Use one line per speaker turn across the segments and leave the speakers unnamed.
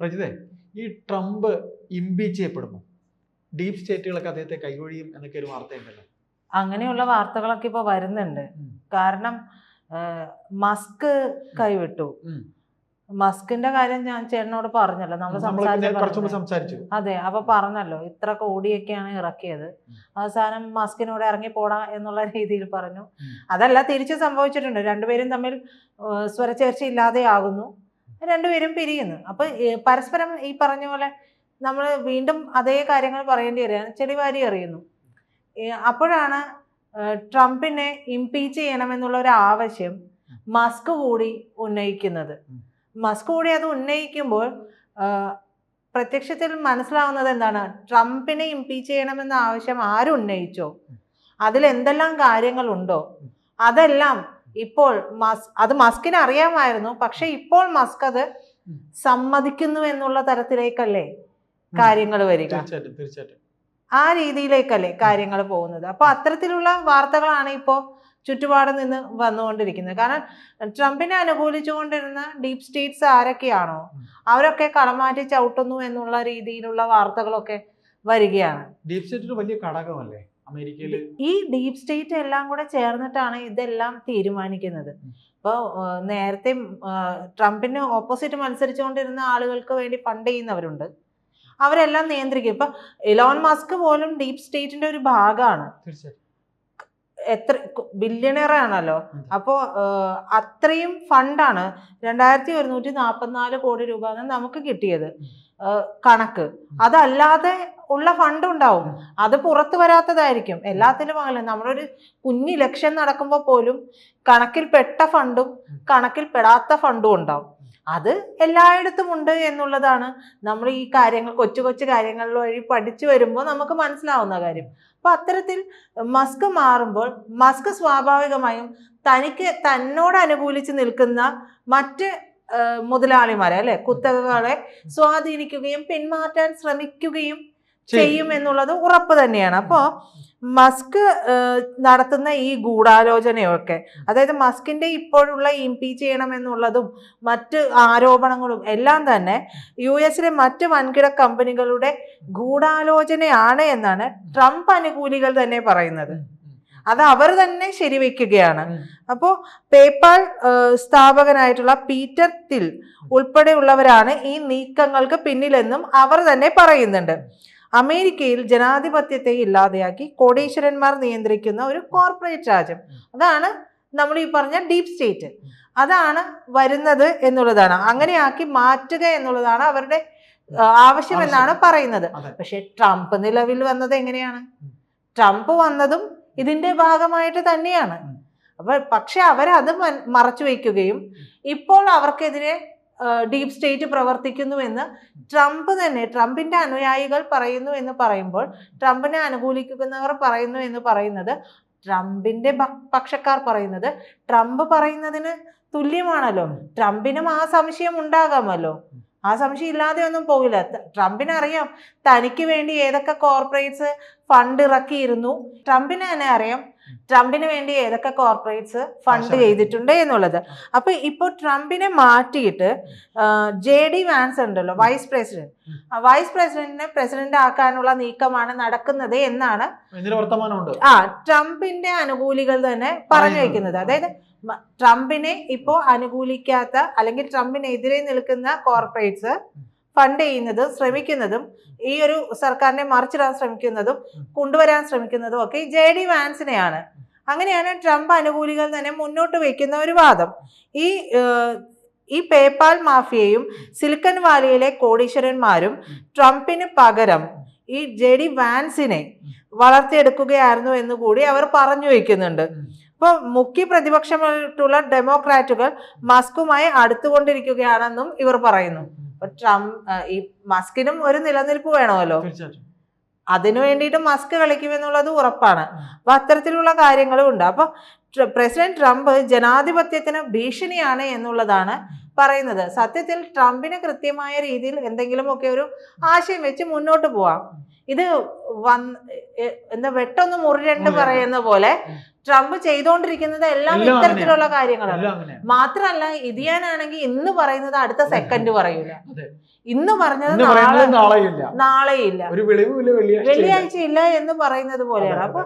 പ്രജിതേ ഈ Trump impeach ചെയ്യപ്പെടുമോ deep സ്റ്റേറ്റുകളൊക്കെ അദ്ദേഹത്തെ കൈകൊഴിയും എന്നൊക്കെ ഒരു വാർത്തയുണ്ടല്ലോ
അങ്ങനെയുള്ള വാർത്തകളൊക്കെ ഇപ്പോൾ വരുന്നുണ്ട്. കാരണം മസ്ക് കൈവിട്ടു. മസ്കിന്റെ കാര്യം ഞാൻ ചേട്ടനോട് പറഞ്ഞല്ലോ. നമ്മൾ സംസാരിച്ചു അതെ അപ്പൊ പറഞ്ഞല്ലോ ഇത്ര കോടിയൊക്കെയാണ് ഇറക്കിയത്. അവസാനം മസ്കിനോട് ഇറങ്ങി പോടാ എന്നുള്ള രീതിയിൽ പറഞ്ഞു. അതല്ല തിരിച്ചു സംഭവിച്ചിട്ടുണ്ട്. രണ്ടുപേരും തമ്മിൽ സ്വരച്ചേർച്ച ഇല്ലാതെയാകുന്നു. രണ്ടുപേരും പിരിയുന്നു. അപ്പൊ പരസ്പരം ഈ പറഞ്ഞ പോലെ നമ്മൾ വീണ്ടും അതേ കാര്യങ്ങൾ പറയേണ്ടി വരികയാണ് എറിയുന്നു. അറിയുന്നു അപ്പോഴാണ് ട്രംപിനെ ഇംപീച്ച് ചെയ്യണമെന്നുള്ള ഒരു ആവശ്യം മസ്ക് കൂടി ഉന്നയിക്കുന്നത്. മസ്ക് കൂടി അത് ഉന്നയിക്കുമ്പോൾ പ്രത്യക്ഷത്തിൽ മനസ്സിലാവുന്നത് എന്താണ്? ട്രംപിനെ ഇംപീച്ച് ചെയ്യണമെന്ന ആവശ്യം ആര് ഉന്നയിച്ചോ? അതിൽ എന്തെല്ലാം കാര്യങ്ങളുണ്ടോ? അതെല്ലാം ഇപ്പോൾ മസ് അത് മസ്കിന് അറിയാമായിരുന്നു പക്ഷെ ഇപ്പോൾ മസ്ക് അത്. സമ്മതിക്കുന്നു എന്നുള്ള തരത്തിലേക്കല്ലേ കാര്യങ്ങൾ വരിക? ആ രീതിയിലേക്കല്ലേ കാര്യങ്ങൾ പോകുന്നത്. അപ്പൊ അത്തരത്തിലുള്ള വാർത്തകളാണ് ഇപ്പോൾ ചുറ്റുപാട് നിന്ന് വന്നുകൊണ്ടിരിക്കുന്നത്. കാരണം ട്രംപിനെ അനുകൂലിച്ചുകൊണ്ടിരുന്ന ഡീപ് സ്റ്റേറ്റ്സ് ആരൊക്കെയാണോ അവരൊക്കെ കളമാറ്റി ചവിട്ടുന്നു എന്നുള്ള രീതിയിലുള്ള വാർത്തകളൊക്കെ വരികയാണ്.
ഡീപ് സ്റ്റേറ്റ് വലിയ ഘടകമല്ലേ? അമേരിക്കയിൽ
ഈ ഡീപ് സ്റ്റേറ്റ് എല്ലാം കൂടെ ചേർന്നിട്ടാണ് ഇതെല്ലാം തീരുമാനിക്കുന്നത്. ഇപ്പോൾ നേരത്തെ ട്രംപിന് ഓപ്പോസിറ്റ് മത്സരിച്ചുകൊണ്ടിരുന്ന ആളുകൾക്ക് വേണ്ടി ഫണ്ട് ചെയ്യുന്നവരുണ്ട്. അവരെല്ലാം നിയന്ത്രിക്കും. ഇപ്പൊ ഇലോൺ മസ്ക് പോലും ഡീപ് സ്റ്റേറ്റിന്റെ ഒരു ഭാഗമാണ്. എത്ര
ബില്യണറാണല്ലോ.
അപ്പോൾ അത്രയും ഫണ്ടാണ് രണ്ടായിരത്തി ഒരുന്നൂറ്റി നാൽപ്പത്തിനാല് കോടി രൂപ നമുക്ക് കിട്ടിയത്. കണക്ക്. അതല്ലാതെ ഉള്ള ഫണ്ട് ഉണ്ടാവും. അത് പുറത്തു വരാത്തതായിരിക്കും. എല്ലാത്തിലും അങ്ങനെ. നമ്മളൊരു കുഞ്ഞി ഇലക്ഷൻ നടക്കുമ്പോൾ പോലും കണക്കിൽ പെട്ട ഫണ്ടും
കണക്കിൽപ്പെടാത്ത
കണക്കിൽ പെടാത്ത ഫണ്ടും ഉണ്ടാവും. അത് എല്ലായിടത്തും ഉണ്ട് എന്നുള്ളതാണ് നമ്മൾ ഈ കാര്യങ്ങൾ കൊച്ചു കൊച്ചു കാര്യങ്ങൾ വഴി പഠിച്ചു വരുമ്പോൾ നമുക്ക് മനസ്സിലാവുന്ന കാര്യം. അപ്പൊ അത്തരത്തിൽ മസ്ക് മാറുമ്പോൾ മസ്ക് സ്വാഭാവികമായും തനിക്ക് തന്നോട് അനുകൂലിച്ച് നിൽക്കുന്ന മറ്റ് മുതലാളിമാരെ അല്ലെ? കുത്തകകളെ സ്വാധീനിക്കുകയും പിന്മാറ്റാൻ ശ്രമിക്കുകയും ചെയ്യും എന്നുള്ളത് ഉറപ്പ് തന്നെയാണ്. അപ്പോൾ മസ്ക് നടത്തുന്ന ഈ ഗൂഢാലോചനയൊക്കെ അതായത് മസ്കിന്റെ ഇപ്പോഴുള്ള ഇംപീച്ച് ചെയ്യണം എന്നുള്ളതും മറ്റ് ആരോപണങ്ങളും എല്ലാം തന്നെ യു എസിലെ മറ്റ് വൻകിട കമ്പനികളുടെ ഗൂഢാലോചനയാണ് എന്നാണ് ട്രംപ് അനുകൂലികൾ തന്നെ പറയുന്നത്. അത് അവർ തന്നെ ശരിവെക്കുകയാണ്.
അപ്പോ
അപ്പോൾ പേപ്പാൽ ഏഹ്, സ്ഥാപകനായിട്ടുള്ള പീറ്റർ തിൽ ഉൾപ്പെടെയുള്ളവരാണ് ഈ നീക്കങ്ങൾക്ക് പിന്നിലെന്നും അവർ തന്നെ പറയുന്നുണ്ട്. അമേരിക്കയിൽ ജനാധിപത്യത്തെ ഇല്ലാതെയാക്കി കോടീശ്വരന്മാർ നിയന്ത്രിക്കുന്ന ഒരു കോർപ്പറേറ്റ് രാജ്യം. അതാണ് നമ്മൾ ഈ പറഞ്ഞ ഡീപ് സ്റ്റേറ്റ്. അതാണ് വരുന്നത് എന്നുള്ളതാണ്. അങ്ങനെയാക്കി മാറ്റുക എന്നുള്ളതാണ് അവരുടെ ആവശ്യമെന്നാണ് ആവശ്യം എന്നാണ് പറയുന്നത്. പക്ഷെ ട്രംപ് നിലവിൽ വന്നത് എങ്ങനെയാണ്? ട്രംപ് വന്നതും ഇതിന്റെ ഭാഗമായിട്ട് തന്നെയാണ്. അപ്പൊ പക്ഷെ അവരത് മറച്ചു വയ്ക്കുകയും ഇപ്പോൾ അവർക്കെതിരെ ഡീപ് സ്റ്റേറ്റ് പ്രവർത്തിക്കുന്നുവെന്ന് ട്രംപ് തന്നെ ട്രംപിന്റെ അനുയായികൾ പറയുന്നു എന്ന് പറയുമ്പോൾ ട്രംപിനെ അനുകൂലിക്കുന്നവർ പറയുന്നു എന്ന് പറയുന്നത് ട്രംപിന്റെ പക്ഷക്കാർ പറയുന്നത് ട്രംപ് പറയുന്നതിന് തുല്യമാണല്ലോ. ട്രംപിനും ആ സംശയം ഉണ്ടാകാമല്ലോ. ആ സംശയം ഇല്ലാതെ ഒന്നും പോകില്ല ട്രംപിനറിയാം തനിക്ക് വേണ്ടി ഏതൊക്കെ കോർപ്പറേറ്റ്സ് ഫണ്ട് ഇറക്കിയിരുന്നു. ട്രംപിനെ തന്നെ അറിയാം ട്രംപിന് വേണ്ടി ഏതൊക്കെ കോർപ്പറേറ്റ്സ് ഫണ്ട് ചെയ്തിട്ടുണ്ട് എന്നുള്ളത്. അപ്പൊ ഇപ്പൊ ട്രംപിനെ മാറ്റിയിട്ട് ജെ ഡി വാൻസ് ഉണ്ടല്ലോ വൈസ് പ്രസിഡന്റ്. വൈസ് പ്രസിഡന്റിനെ പ്രസിഡന്റ് ആക്കാനുള്ള നീക്കമാണ് നടക്കുന്നത് എന്നാണ് ആ ട്രംപിന്റെ അനുകൂലികൾ തന്നെ പറഞ്ഞു. വെക്കുന്നത്. അതായത് ട്രംപിനെ ഇപ്പോ അനുകൂലിക്കാത്ത അല്ലെങ്കിൽ ട്രംപിനെതിരെ നിൽക്കുന്ന കോർപ്പറേറ്റ്സ് ഫണ്ട് ചെയ്യുന്നതും ശ്രമിക്കുന്നതും ഈ ഒരു സർക്കാരിനെ മറിച്ചിടാൻ ശ്രമിക്കുന്നതും കൊണ്ടുവരാൻ ശ്രമിക്കുന്നതും ഒക്കെ ജെ ഡി വാൻസിനെയാണ്. അങ്ങനെയാണ് ട്രംപ് അനുകൂലികൾ തന്നെ മുന്നോട്ട് വയ്ക്കുന്ന ഒരു വാദം. ഈ ഈ പേപ്പാൽ മാഫിയയും സിലിക്കൺ വാലിയിലെ കോടീശ്വരന്മാരും ട്രംപിന് പകരം ഈ ജെ ഡി വാൻസിനെ വളർത്തിയെടുക്കുകയായിരുന്നു എന്ന് കൂടി അവർ പറഞ്ഞു വയ്ക്കുന്നുണ്ട്. അപ്പോൾ മുഖ്യ പ്രതിപക്ഷമായിട്ടുള്ള ഡെമോക്രാറ്റുകൾ മസ്കുമായി അടുത്തുകൊണ്ടിരിക്കുകയാണെന്നും ഇവർ പറയുന്നു. അപ്പൊ ട്രംപ് ഈ മസ്കിനും ഒരു നിലനിൽപ്പ് വേണമല്ലോ. അതിനു വേണ്ടിയിട്ട് മസ്ക് കളിക്കുമെന്നുള്ളത് ഉറപ്പാണ്. അപ്പൊ അത്തരത്തിലുള്ള കാര്യങ്ങളും ഉണ്ട്. അപ്പൊ പ്രസിഡന്റ് ട്രംപ് ജനാധിപത്യത്തിന് ഭീഷണിയാണ് എന്നുള്ളതാണ് പറയുന്നത്. സത്യത്തിൽ ട്രംപിന് കൃത്യമായ രീതിയിൽ എന്തെങ്കിലുമൊക്കെ ഒരു ആശയം വെച്ച് മുന്നോട്ട് പോവാം. ഇത് വന്ന് എന്താ വെട്ടൊന്ന് മുറി രണ്ട് പറയുന്ന പോലെ. ട്രംപ് ചെയ്തുകൊണ്ടിരിക്കുന്നത് എല്ലാം ഇത്തരത്തിലുള്ള കാര്യങ്ങളാണ്.
മാത്രമല്ല
മാത്രല്ല ഇതിയാനാണെങ്കിൽ ഇന്ന് പറയുന്നത് അടുത്ത സെക്കൻഡ് പറയൂല. ഇന്ന് പറഞ്ഞത് നാളെ
നാളെയില്ല. വെള്ളിയാഴ്ച ഇല്ല.
വെള്ളിയാഴ്ച ഇല്ല എന്ന് പറയുന്നത് പോലെയാണ് അപ്പൊ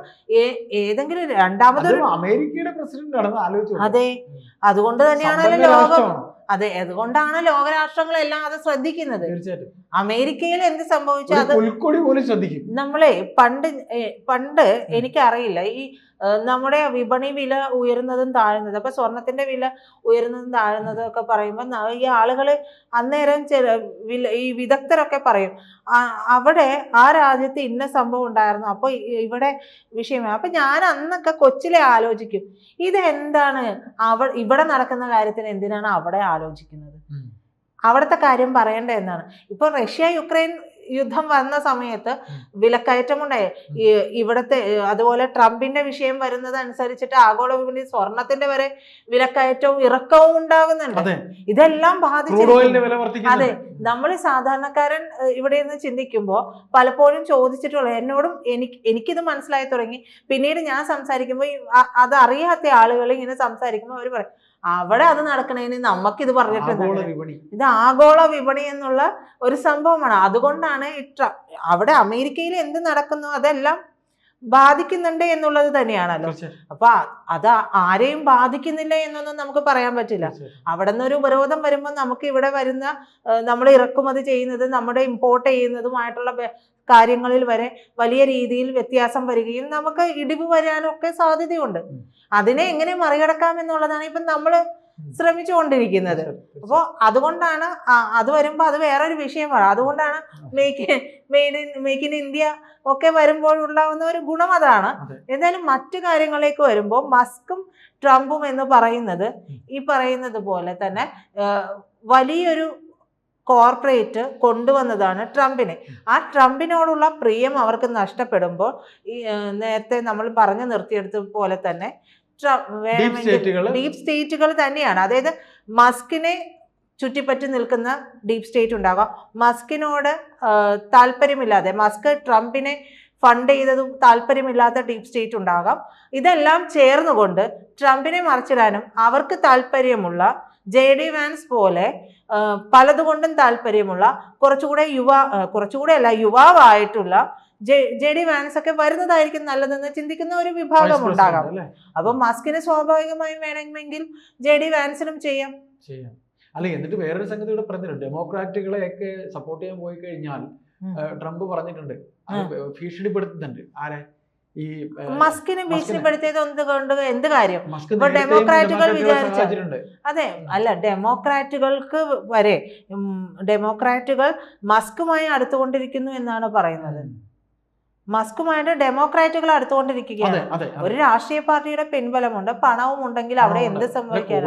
ഏതെങ്കിലും രണ്ടാമതൊരു
ഒരു അമേരിക്കയുടെ പ്രസിഡന്റ്
അതെ. അതുകൊണ്ട് തന്നെയാണല്ലോ ലോകം അതെ അതുകൊണ്ടാണ് ലോകരാഷ്ട്രങ്ങളെല്ലാം അത് ശ്രദ്ധിക്കുന്നത്. അമേരിക്കയിൽ എന്ത് സംഭവിച്ചു അത് നമ്മളെ പണ്ട് പണ്ട് എനിക്കറിയില്ല. ഈ നമ്മുടെ വിപണി വില ഉയരുന്നതും താഴുന്നതും. അപ്പൊ സ്വർണത്തിന്റെ വില ഉയരുന്നതും താഴുന്നതും ഒക്കെ പറയുമ്പോൾ ഈ ആളുകൾ അന്നേരം ചില വില ഈ വിദഗ്ധരൊക്കെ പറയും അവിടെ ആ രാജ്യത്ത് ഇന്ന സംഭവം ഉണ്ടായിരുന്നു. അപ്പൊ ഇവിടെ വിഷയമാണ്. അപ്പൊ ഞാൻ അന്നൊക്കെ കൊച്ചിലെ ആലോചിക്കും. ഇത് എന്താണ്? അവ ഇവിടെ നടക്കുന്ന കാര്യത്തിന് എന്തിനാണ് അവിടെ ആലോചിക്കുന്നത്. അവിടുത്തെ കാര്യം പറയേണ്ട എന്നാണ് ഇപ്പൊ റഷ്യ യുക്രൈൻ യുദ്ധം വന്ന സമയത്ത്
വിലക്കയറ്റം
വിലക്കയറ്റമുണ്ടായി ഇവിടത്തെ അതുപോലെ ട്രംപിന്റെ വിഷയം വരുന്നത് അനുസരിച്ചിട്ട് ആഗോള വിപണി സ്വർണത്തിന്റെ വരെ വിലക്കയറ്റവും ഇറക്കവും ഉണ്ടാകുന്നുണ്ട്. ഇതെല്ലാം
വർദ്ധിക്കുന്നു
അതെ. നമ്മൾ സാധാരണക്കാരൻ ഇവിടെ നിന്ന് ചിന്തിക്കുമ്പോൾ പലപ്പോഴും ചോദിച്ചിട്ടുള്ള എന്നോടും എനിക്ക് എനിക്കിത് മനസ്സിലായി തുടങ്ങി. പിന്നീട് ഞാൻ സംസാരിക്കുമ്പോൾ അത് അറിയാത്ത ആളുകൾ ഇങ്ങനെ സംസാരിക്കുമ്പോൾ അവർ പറയും അവിടെ അത് നടക്കണേന് നമുക്കിത് പറഞ്ഞിട്ടുണ്ട് ഇത് ആഗോള വിപണി എന്നുള്ള ഒരു സംഭവമാണ്. അതുകൊണ്ടാണ് ഇത്ര അവിടെ അമേരിക്കയിൽ എന്ത് നടക്കുന്നു? അതെല്ലാം ബാധിക്കുന്നുണ്ട് എന്നുള്ളത് തന്നെയാണല്ലോ. അപ്പൊ അത് ആരെയും ബാധിക്കുന്നില്ല എന്നൊന്നും നമുക്ക് പറയാൻ പറ്റില്ല. അവിടെ നിന്ന് ഒരു ഉപരോധം വരുമ്പോൾ നമുക്ക് ഇവിടെ വരുന്ന നമ്മൾ ഇറക്കുമതി ചെയ്യുന്നത് നമ്മുടെ ഇമ്പോർട്ട് ചെയ്യുന്നതുമായിട്ടുള്ള കാര്യങ്ങളിൽ വരെ വലിയ രീതിയിൽ വ്യത്യാസം വരികയും നമുക്ക് ഇടിവ് വരാനൊക്കെ സാധ്യതയുണ്ട്. അതിനെ എങ്ങനെ മറികടക്കാം എന്നുള്ളതാണ് ഇപ്പം നമ്മൾ ശ്രമിച്ചുകൊണ്ടിരിക്കുന്നത്. അപ്പോൾ അതുകൊണ്ടാണ് അത് വരുമ്പോൾ അത് വേറൊരു വിഷയമാണ്. അതുകൊണ്ടാണ് make made in make in India ഒക്കെ വരുമ്പോഴുണ്ടാവുന്ന ഒരു ഗുണം അതാണ്. എന്തായാലും മറ്റു കാര്യങ്ങളിലേക്ക് വരുമ്പോൾ മസ്കും ട്രംപും എന്ന് പറയുന്നത് ഈ പറയുന്നത് പോലെ തന്നെ വലിയൊരു കോർപ്പറേറ്റ് കൊണ്ടുവന്നതാണ് ട്രംപിനെ. ആ ട്രംപിനോടുള്ള പ്രിയം അവർക്ക് നഷ്ടപ്പെടുമ്പോൾ ഈ നേരത്തെ നമ്മൾ പറഞ്ഞു നിർത്തിയെടുത്ത പോലെ തന്നെ ഡീപ് സ്റ്റേറ്റുകൾ തന്നെയാണ്. അതായത് മസ്കിനെ ചുറ്റിപ്പറ്റി നിൽക്കുന്ന ഡീപ് സ്റ്റേറ്റ് ഉണ്ടാകാം. മസ്കിനോട് താല്പര്യമില്ലാതെ മസ്ക് ട്രംപിനെ ഫണ്ട് ചെയ്തതും താല്പര്യമില്ലാത്ത ഡീപ് സ്റ്റേറ്റ് ഉണ്ടാകാം. ഇതെല്ലാം ചേർന്നുകൊണ്ട് ട്രംപിനെ മറിച്ചിടാനും അവർക്ക് താല്പര്യമുള്ള ജെ ഡി വാൻസ് പോലെ പലതുകൊണ്ടും താല്പര്യമുള്ള കുറച്ചുകൂടെ യുവ കുറച്ചുകൂടെ അല്ല യുവാവായിട്ടുള്ള ജെ ഡി വാൻസ് ഒക്കെ വരുന്നതായിരിക്കും നല്ലതെന്ന് ചിന്തിക്കുന്ന ഒരു വിഭാഗം ഉണ്ടാകാം? അപ്പൊ മസ്കിന് സ്വാഭാവികമായും വേണമെങ്കിൽ ജെ ഡി വാൻസിനും ചെയ്യാം.
ചെയ്യാം. അല്ല എന്നിട്ട് വേറൊരു സംഗതി ഇവിടെ പറഞ്ഞിട്ടുണ്ട്. ഡെമോക്രാറ്റുകളെ ഒക്കെ സപ്പോർട്ട് ചെയ്യാൻ പോയി കഴിഞ്ഞാൽ ട്രംപ് പറഞ്ഞിട്ടുണ്ട്. ഭീഷണിപ്പെടുത്തുന്നുണ്ട്. ആരെ? ഈ
മസ്കിനെ ഭീഷണിപ്പെടുത്തിയത് എന്തുകൊണ്ട്? എന്ത് കാര്യം? ഇപ്പൊ ഡെമോക്രാറ്റുകൾ
വിചാരിച്ചിട്ടുണ്ട്
വിചാരിച്ച- അതെ അല്ല ഡെമോക്രാറ്റുകൾക്ക് വരെ ഡെമോക്രാറ്റുകൾ മസ്കുമായി അടുത്തുകൊണ്ടിരിക്കുന്നു എന്നാണ് പറയുന്നത്. മസ്കുമായിട്ട് ഡെമോക്രാറ്റുകൾ അടുത്തുകൊണ്ടിരിക്കുകയാണ്. ഒരു രാഷ്ട്രീയ പാർട്ടിയുടെ പിൻബലമുണ്ട് പണവും ഉണ്ടെങ്കിൽ അവിടെ എന്ത്. സംഭവിക്കാനാണ്?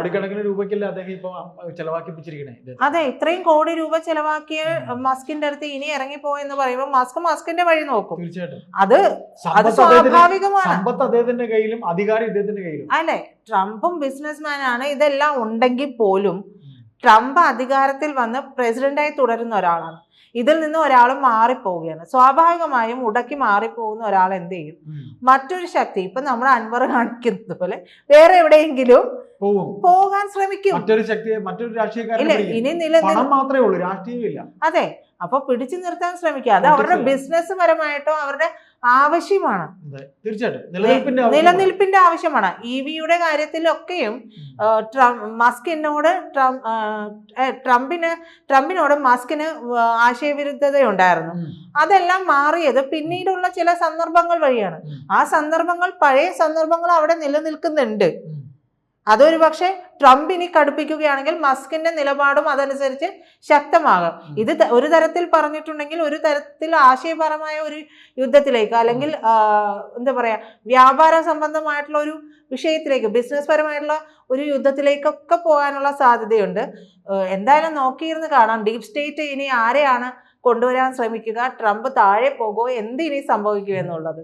അതെ ഇത്രയും കോടി രൂപ ചെലവാക്കിയ മസ്കിന്റെ അടുത്ത് ഇനി ഇറങ്ങിപ്പോയെന്ന് പറയുമ്പോൾ മസ്ക് മസ്കിന്റെ വഴി നോക്കും. അത് അത് സ്വാഭാവികമാണ്.
അദ്ദേഹത്തിന്റെ കയ്യിലും അധികാരം ഇദ്ദേഹത്തിന്റെ കയ്യിലും.
അല്ലെ? ട്രംപും ബിസിനസ്മാനാണ് ഇതെല്ലാം ഉണ്ടെങ്കിൽ പോലും ട്രംപ് അധികാരത്തിൽ വന്ന് പ്രസിഡന്റായി തുടരുന്ന ഒരാളാണ്. ഇതിൽ നിന്ന് ഒരാൾ മാറിപ്പോവുകയാണ്. സ്വാഭാവികമായും ഉടക്കി മാറിപ്പോകുന്ന ഒരാൾ എന്ത് ചെയ്യും? മറ്റൊരു ശക്തി ഇപ്പൊ നമ്മൾ അൻവർ കാണിക്കുന്നത് പോലെ വേറെ എവിടെയെങ്കിലും പോകാൻ ശ്രമിക്കും.
മറ്റൊരു ശക്തി മറ്റൊരു രാഷ്ട്രീയക്കാരൻ.
ഇനി
നില മാത്രമേ ഉള്ളൂ രാഷ്ട്രീയമില്ല.
അതെ അപ്പൊ പിടിച്ചു നിർത്താൻ ശ്രമിക്കുക. അത് അവരുടെ ബിസിനസ് പരമായിട്ടോ അവരുടെ ആവശ്യമാണ്.
തീർച്ചയായിട്ടും. നിലനിൽപ്പിന്റെ ആവശ്യമാണ്.
ഇ വിയുടെ കാര്യത്തിലൊക്കെയും മസ്കിനോട് ട്രംപിന് ട്രംപിനോട് മസ്കിന് ആശയവിരുദ്ധതയുണ്ടായിരുന്നു. അതെല്ലാം മാറിയത് പിന്നീടുള്ള ചില സന്ദർഭങ്ങൾ വഴിയാണ്. ആ സന്ദർഭങ്ങൾ പഴയ സന്ദർഭങ്ങൾ അവിടെ നിലനിൽക്കുന്നുണ്ട്. അതൊരു പക്ഷേ ട്രംപ് ഇനി കടുപ്പിക്കുകയാണെങ്കിൽ മസ്കിന്റെ നിലപാടും അതനുസരിച്ച് ശക്തമാകും. ഇത് ഒരു തരത്തിൽ പറഞ്ഞിട്ടുണ്ടെങ്കിൽ ഒരു തരത്തിൽ ആശയപരമായ ഒരു യുദ്ധത്തിലേക്ക് അല്ലെങ്കിൽ എന്താ പറയാ വ്യാപാര സംബന്ധമായിട്ടുള്ള ഒരു വിഷയത്തിലേക്ക് ബിസിനസ് പരമായിട്ടുള്ള ഒരു യുദ്ധത്തിലേക്കൊക്കെ പോകാനുള്ള സാധ്യതയുണ്ട്. എന്തായാലും നോക്കിയിരുന്ന് കാണാം. ഡീപ് സ്റ്റേറ്റ് ഇനി ആരെയാണ് കൊണ്ടുവരാൻ ശ്രമിക്കുക? ട്രംപ് താഴെ പോകുമോ? എന്ത് ഇനി സംഭവിക്കും എന്നുള്ളത്